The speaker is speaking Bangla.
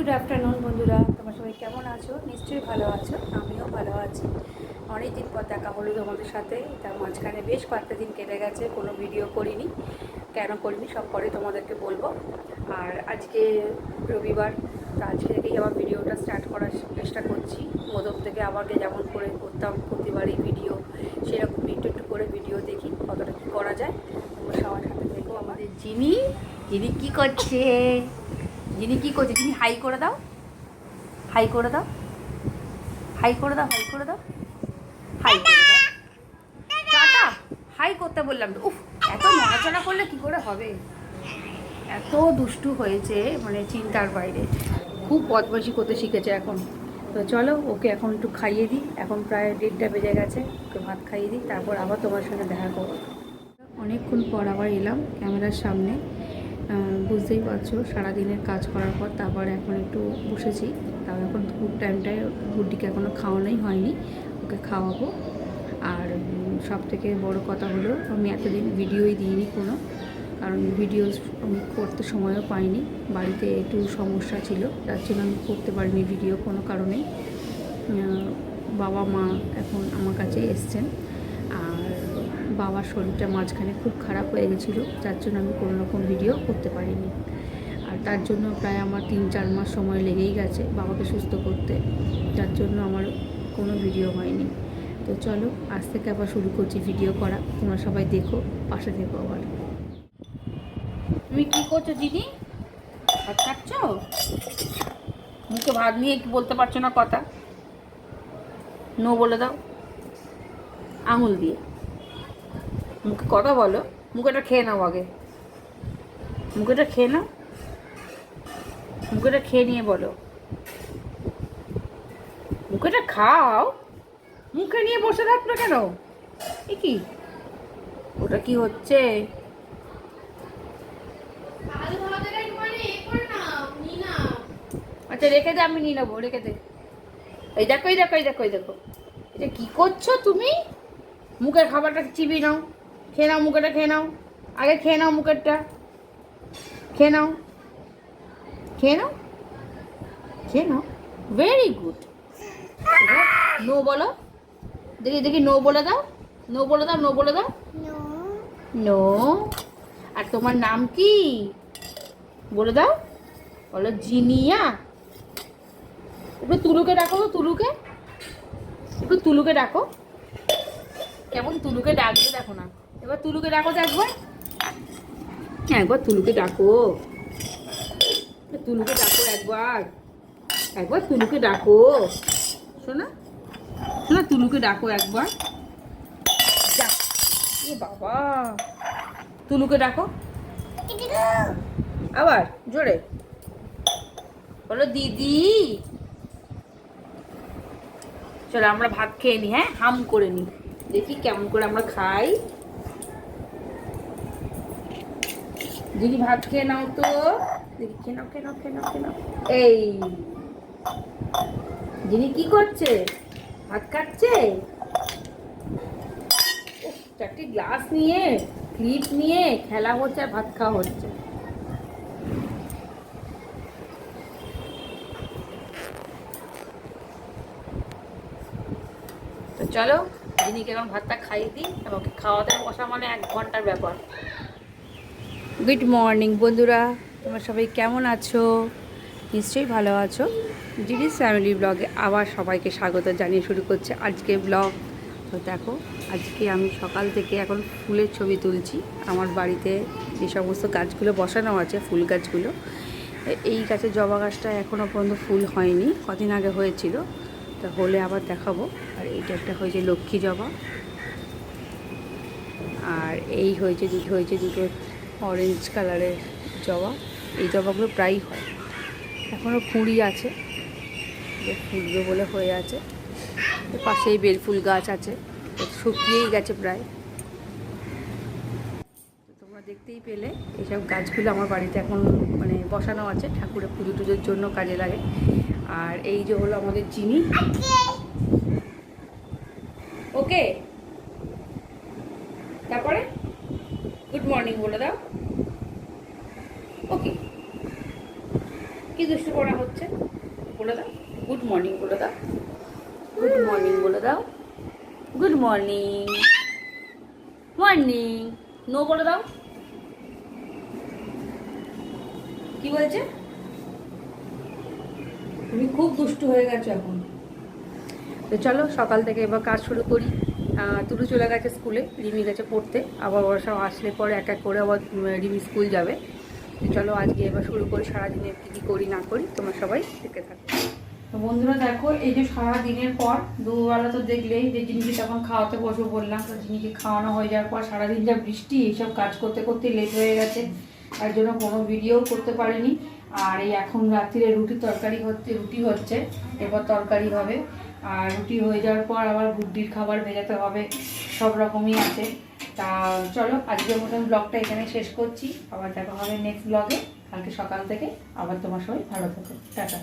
গুড আফটারনুন বন্ধুরা, তোমরা সবাই কেমন আছো? নিশ্চয়ই ভালো আছো, আমিও ভালো আছি। অনেক দিন পর দেখা হলো তোমাদের সাথে তার মাঝখানে বেশ কয়েকটা দিন কেটে গেছে, কোনো ভিডিও করিনি, কেন করিনি, সব পরে তোমাদেরকে বলব। আর আজকে রবিবার, তো আজকে থেকেই আবার ভিডিওটা স্টার্ট করার চেষ্টা করছি। প্রথম থেকে আমাকে যেমন করে করতাম, প্রতিবারই ভিডিও, সেরকম একটু একটু করে ভিডিও দেখি, কতটা কী করা যায়। তোমরা সবার সাথে দেখো আমাদের জিনি জিনি কী করছে? জিনি কী করছে জিনি হাই করে দাও। হাই করে দাও। হাই করে দাও হাই করে দাও। হাই করে দাও। টাটা। হাই করতে বললাম। উফ, এত নড়াচড়া করলে কি করে হবে? এত দুষ্টু হয়েছে মানে চিন্তার বাইরে। খুব বদমাশি করতে শিখেছে এখন। তো চলো, ওকে এখন একটু খাইয়ে দিই। এখন প্রায় দেড়টা বেজে গেছে। ওকে ভাত খাইয়ে দিই। তারপর আবার তোমার সঙ্গে দেখা করব। অনেকক্ষণ পর আবার এলাম ক্যামেরার সামনে। বুঝতেই পারছ, সারাদিনের কাজ করার পর তারপর এখন একটু বসেছি। তাও এখন খুব টাইমটায় গুড্ডিকে এখনও খাওয়ানোই হয়নি, ওকে খাওয়াবো। আর সব থেকে বড় কথা হলো, আমি এতদিন ভিডিওই দিইনি কোনো, কারণ ভিডিও আমি করতে সময়ও পাইনি। বাড়িতে একটু সমস্যা ছিল যার জন্য আমি করতে পারিনি ভিডিও কোনো কারণেই বাবা মা এখন আমার কাছে এসছেন। আর বাবার শরীরটা মাঝখানে খুব খারাপ হয়ে গেছিল, যার জন্য আমি কোনো রকম ভিডিও করতে পারিনি। আর তার জন্য প্রায় আমার তিন চার মাস সময় লেগেই গেছে বাবাকে সুস্থ করতে, যার জন্য আমার কোনো ভিডিও হয়নি। তো চলো, আজ থেকে আবার শুরু করছি ভিডিও করা। তোমরা সবাই দেখো, পাশে থেকো আবার। তুমি কি করছ দিদি? ভাত খাচ্ছ? মুখে ভাত নিয়ে কি বলতে পারছ না কথা? নো বলে দাও। আঙুল দিয়ে। মুখে কথা বলো। মুখেটা খেয়ে নাও আগে। মুখেটা খেয়ে নাও। মুখেটা খেয়ে নিয়ে বলো। মুখেটা খাও। মুখে নিয়ে বসে থাকল কেন? এ কি? ওটা কি হচ্ছে? আচ্ছা রেখে দে, আমি নিয়ে নেব, রেখে দে। এই দেখো এই দেখো এই দেখো এই দেখো। এটা কি করছ তুমি? মুখের খাবারটা চিবি নাও। খেয়ে নাও মুখেটা খেয়ে নাও। আগে খেয়ে নাও মুখেরটা। খেয়ে নাও। খেয়ে নাও। খেয়ে নাও। ভেরি গুড নো বলো। দেখি দেখি নো বলে দাও। নো বলে দাও নো বলে দাও। নো আর তোমার নাম কি? বলে দাও। বলো, জিনিয়া। একটু তুলুকে ডাকো তুলুকে। একটু তুলুকে ডাকো। কেমন তুলুকে ডাকবে দেখো না। এবার তুলুকে ডাকো তো একবার হ্যাঁ একবার তুলুকে ডাকো। তুলুকে ডাকো একবার। একবার তুলুকে ডাকো। শোনা? শোনা, তুলুকে ডাকো একবার। এ বাবা। তুলুকে ডাকো। আবার, জোরে। বলো, দিদি। চলো, আমরা ভাত খেয়ে নিই হ্যাঁ? হাম করে নিই দেখি কেমন করে আমরা খাই। দিদি ভাত খেয়ে নাও তো। এই। কি করছে? ভাত খাচ্ছে? চারটি গ্লাস নিয়ে, ক্লিপ নিয়ে খেলা হচ্ছে আর ভাত খাওয়া হচ্ছে। তো চলো দিদিকে এখন ভাতটা খাইয়ে দিই আমাকে খাওয়াতে বসা মানে এক ঘণ্টার ব্যাপার। গুড মর্নিং বন্ধুরা। তোমরা সবাই কেমন আছো? নিশ্চয়ই ভালো আছো। জিডিস ফ্যামিলি ব্লগে আবার সবাইকে স্বাগত জানিয়ে শুরু করছে আজকে ব্লগ তো দেখো, আজকে আমি সকাল থেকে এখন ফুলের ছবি তুলছি। আমার বাড়িতে যে সমস্ত গাছগুলো বসানো আছে, ফুল গাছগুলো, এই গাছের জবা গাছটা এখনও পর্যন্ত ফুল হয়নি, কদিন আগে হয়েছিল। তা হলে আবার দেখাবো। এইটা একটা হয়েছে লক্ষ্মী জবা। আর এই হয়েছে দুটো হয়েছে দুটো অরেঞ্জ কালারের জবা। এই জবাগুলো প্রায়ই হয়। এখনও কুঁড়ি আছে। ফুলবে বলে হয়ে আছে। পাশেই বেলফুল গাছ আছে। শুকিয়েই গেছে প্রায়। তোমরা দেখতেই পেলে, এইসব গাছগুলো আমার বাড়িতে এখন মানে বসানো আছে। ঠাকুরের পুজো টুজোর জন্য কাজে লাগে। আর এই যে হলো আমাদের চিনি। ওকে। তারপরে? গুড মর্নিং বলে দাও। ওকে। কি দুষ্টু করা হচ্ছে? বলে দাও। গুড মর্নিং বলে দাও। গুড মর্নিং বলে দাও। গুড মর্নিং মর্নিং নো বলে দাও। কি বলছে? তুমি খুব দুষ্টু হয়ে গেছো এখন। তো চলো, সকাল থেকে এবার কাজ শুরু করি। তুলু চলে গেছে স্কুলে, রিমি গেছে পড়তে। আবার ওরা সব আসলে পরে এক এক করে আবার রিমি স্কুল যাবে। তো চলো, আজকে এবার শুরু করি, সারাদিনে কী করি না করি, তোমরা সবাই দেখতে থাকো। তো বন্ধুরা, দেখো, এই যে সারা দিনের পর, দুবেলা তো দেখলেই যে জিনিসকে তখন খাওয়াতে বসবো বললাম, তো জিনিসকে খাওয়ানো হয়ে যাওয়ার পর সারাদিন যা বৃষ্টি, এইসব কাজ করতে করতে লেট হয়ে গেছে। তার জন্য কোনো ভিডিও করতে পারিনি। আর এই এখন রাত্রিরে রুটি তরকারি হচ্ছে, রুটি হচ্ছে এরপর তরকারি হবে। আর রুটি হয়ে যাওয়ার পর আবার গুড্ডির খাবার ভেজাতে হবে, সব রকমই আছে। তা চলো, আজকের মতন ব্লগটা এখানে শেষ করছি। আবার দেখা হবে নেক্সট ব্লগে কালকে সকাল থেকে আবার তোমার সবাই ভালো থাকো। টাটা।